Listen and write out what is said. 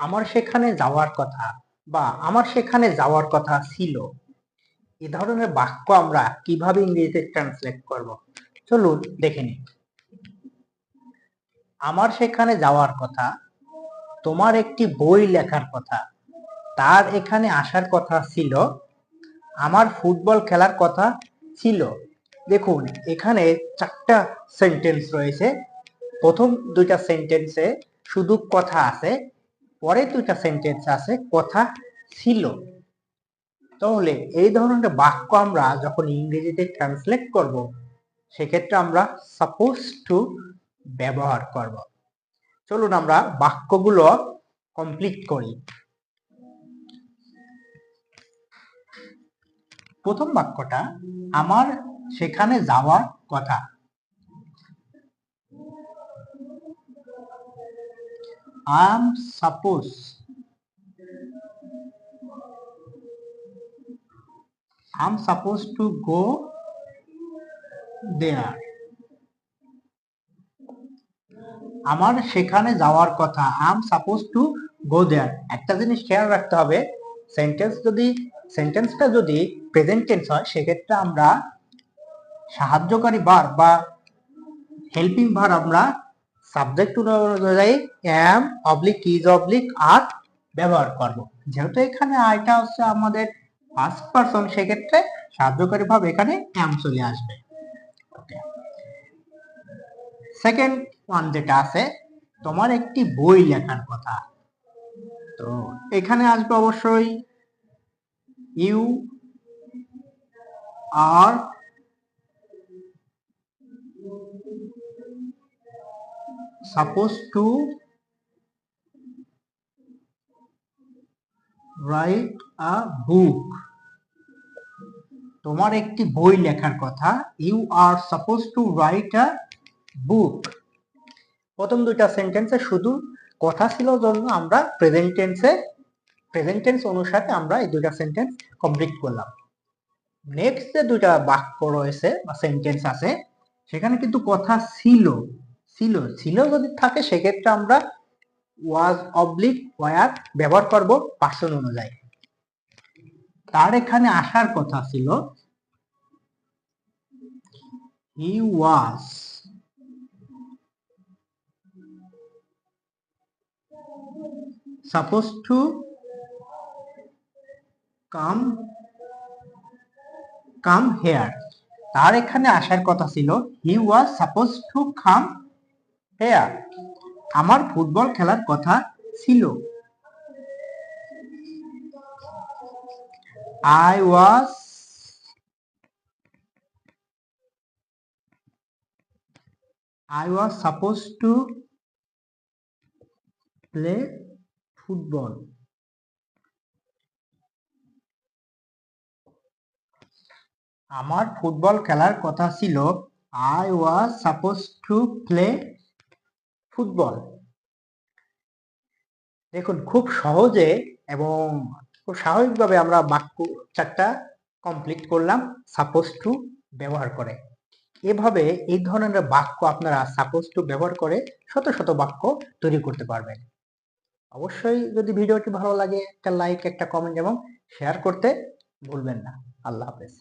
আমার সেখানে যাওয়ার কথা বা আমার সেখানে যাওয়ার কথা ছিল, এ ধরনের বাক্য আমরা কীভাবে ইংরেজিতে ট্রান্সলেট করব? চলুন দেখে নিই। আমার সেখানে যাওয়ার কথা, তোমার একটি বই লেখার কথা, তার এখানে আসার কথা ছিল, আমার ফুটবল খেলার কথা ছিল। দেখুন, এখানে চারটা সেন্টেন্স রয়েছে। প্রথম দুইটা সেন্টেন্সে শুধু কথা আছে পরে দুইটা সেন্টেন্স আছে, কথা ছিল। তাহলে এই ধরনের বাক্য আমরা যখন ইংরেজিতে ট্রান্সলেট করব, সেক্ষেত্রে আমরা সাপোজ টু ব্যবহার করব। চলুন আমরা বাক্যগুলো কমপ্লিট করি। প্রথম বাক্যটা, আমার সেখানে যাওয়ার কথা। I am suppose I'm supposed to go there. আমার সেখানে যাওয়ার কথা। I am suppose to go there একটা জিনিস খেয়াল রাখতে হবে। সেন্টেন্স যদি সেন্টেন্সটা যদি প্রেজেন্ট টেন্স হয়, সেক্ষেত্রে আমরা সাহায্যকারী বার বা হেল্পিং ভার আমরা সাবজেক্ট অনুযায়ী am oblique is oblique are ব্যবহার করব। যেহেতু এখানে আইটা হচ্ছে আমাদের ফার্স্ট পারসন সেক্ষেত্রে সাহায্যকারী ভাব এখানে এম চলে আসবে। সেকেন্ড ওয়ান যেটা আছে, তোমার একটি বই লেখার কথা। তো এখানে আসবে অবশ্যই you are suppose to write a book তোমার একটি বই লেখার কথা। You are suppose to write a book প্রথম দুইটা সেন্টেন্সে শুধু কথা ছিল জন্য আমরা প্রেজেন্ট টেন্সে প্রেজেন্ট টেন্স অনুসারে আমরা এই দুইটা সেন্টেন্স কমপ্লিট করলাম। নেক্সট যে দুইটা বাক্য রয়েছে বা সেন্টেন্স আছে, সেখানে কিন্তু কথা ছিল। ছিল ছিল যদি থাকে, সেক্ষেত্রে আমরা ওয়াজ অবলিক ওয়ার ব্যবহার করব পার্সন অনুযায়ী। তার এখানে আসার কথা ছিল he was suppose to come come here তার এখানে আসার কথা ছিল he was suppose to come here আমার ফুটবল খেলার কথা ছিল I was I was supposed to play football. আমার ফুটবল খেলার কথা ছিল I was suppose to play football. দেখুন, খুব সহজে এবং খুব স্বাভাবিকভাবে আমরা বাক্য চারটা কমপ্লিট করলাম সাপোজ টু ব্যবহার করে। এভাবে এই ধরনের বাক্য আপনারা সাপোজ টু ব্যবহার করে শত শত বাক্য তৈরি করতে পারবেন। অবশ্যই যদি ভিডিওটি ভালো লাগে, একটা লাইক একটা কমেন্ট এবং শেয়ার করতে ভুলবেন না। আল্লাহ হাফেজ।